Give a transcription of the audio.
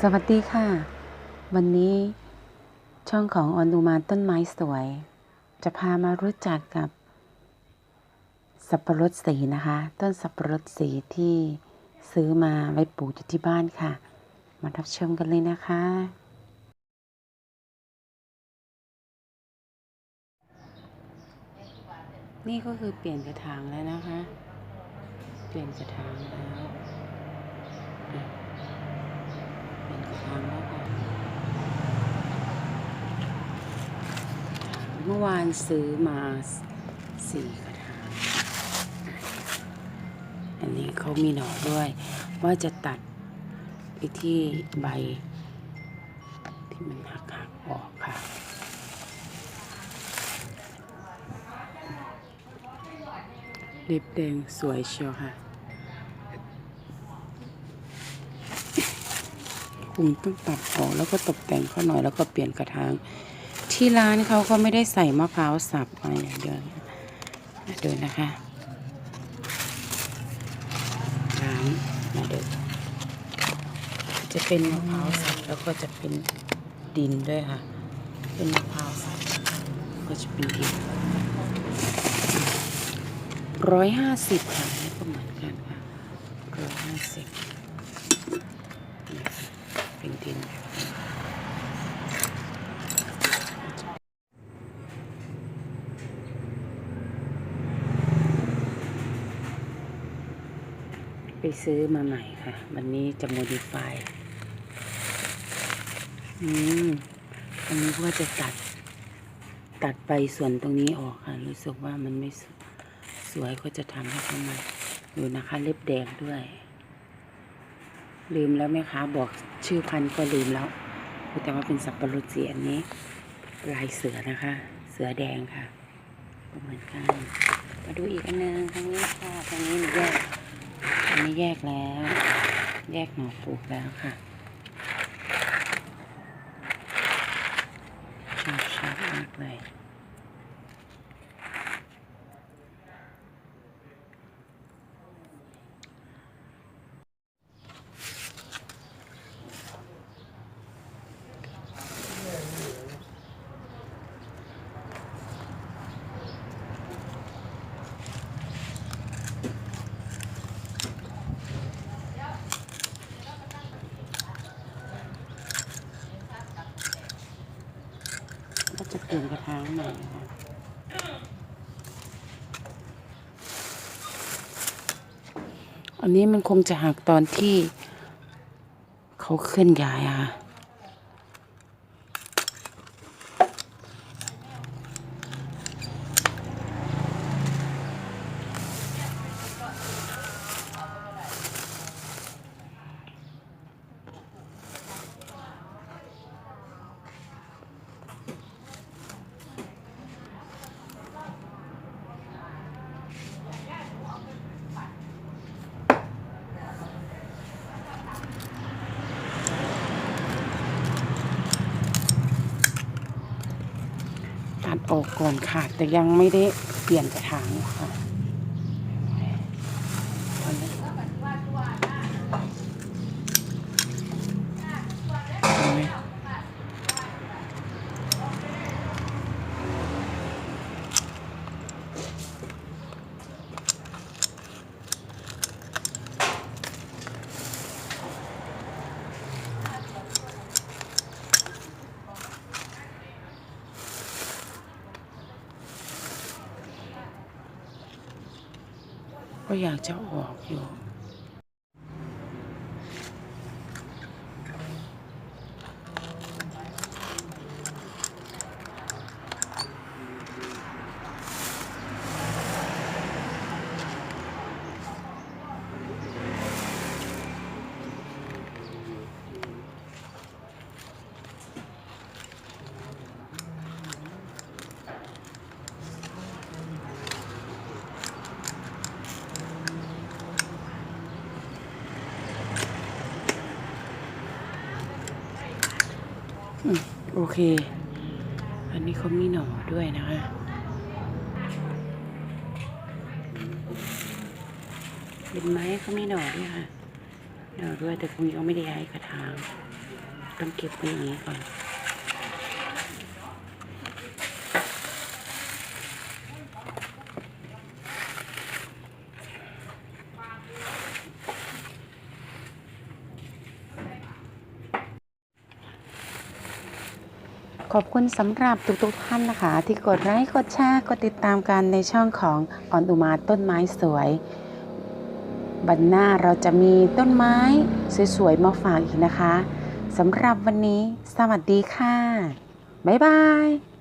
สวัสดีค่ะ วันนี้ช่องของอนุมานต้นไม้สวย จะพามารู้จักกับ สับปะรดสีนะคะ ต้นสับปะรดสีที่ซื้อมาไว้ปลูกอยู่ที่บ้านค่ะ มารับชมกันเลยนะคะ นี่ก็คือเปลี่ยนกระถางแล้วนะคะ เปลี่ยนกระถางแล้วอะเปลี่ยนกระถางแล้วค่ะ เมื่อวานซื้อมาสี่กระถางอันนี้เขามีหน่อด้วย ว่าจะตัดไปที่ใบ ที่มันหักหักออกค่ะเล็บแดงสวยเชียวค่ะคงต้องตัดออกแล้วก็ตกแต่งเขาหน่อยแล้วก็เปลี่ยนกระถาง ที่ร้านเขาก็ไม่ได้ใส่มะพร้าวสับมาอย่างเดียวมาดูนะคะร้านมาดูจะเป็นมะพร้าวสับแล้วก็จะเป็นดินด้วยค่ะ เป็นมะพร้าวสับก็จะเป็นดินร้อยห้าสิบค่ะนี่ก็เหมือนกันค่ะร้อยห้าสิบเป็นดินแบบนี้ ไป ซื้อมาใหม่ค่ะ วันนี้จะโมดิฟายอืมอันนี้ก็จะตัด ตัดไปส่วนตรงนี้ออกค่ะ รู้สึกว่ามันไม่สวยก็จะทำให้เขาใหม่ดูนะคะ เล็บแดงด้วย ลืมแล้วไหมคะ บอกชื่อพันธุ์ก็ลืมแล้วแต่ว่าเป็นสับปะรดสีอันนี้ ลายเสือนะคะ เสือแดงค่ะเหมือนกัน มาดูอีกอันหนึงทางนี้ค่ะทางนี้หนูแยก อันนี้แยกแล้ว แยกหน่อปลูกแล้วค่ะ ชอบชอบมากเลย ก็ จะเปลี่ยนกระทางใหม่นะคะอันนี้มันคงจะหักตอนที่เขาเคลื่อนย้ายอะค่ะ ออกก่อนค่ะ แต่ยังไม่ได้เปลี่ยนกระถางค่ะตอนนี้เห็นไหม ก็อยากจะออกอยู่ โอเค อันนี้เขามีหน่อด้วยนะคะเป็นไม้เขามีหน่อด้วยค่ะหน่อด้วยแต่คงยังไม่ได้ย้ายกระถาง ต้องเก็บไว้อย่างนี้ก่อน ขอบคุณสำหรับทุกๆท่านนะคะ ที่กดไลค์กดแชร์กดติดตามกันในช่องของออนอุมาต้นไม้สวยบันหน้าเราจะมีต้นไม้สวยๆมาฝากอีกนะคะสำหรับวันนี้ สวัสดีค่ะ บ๊ายบาย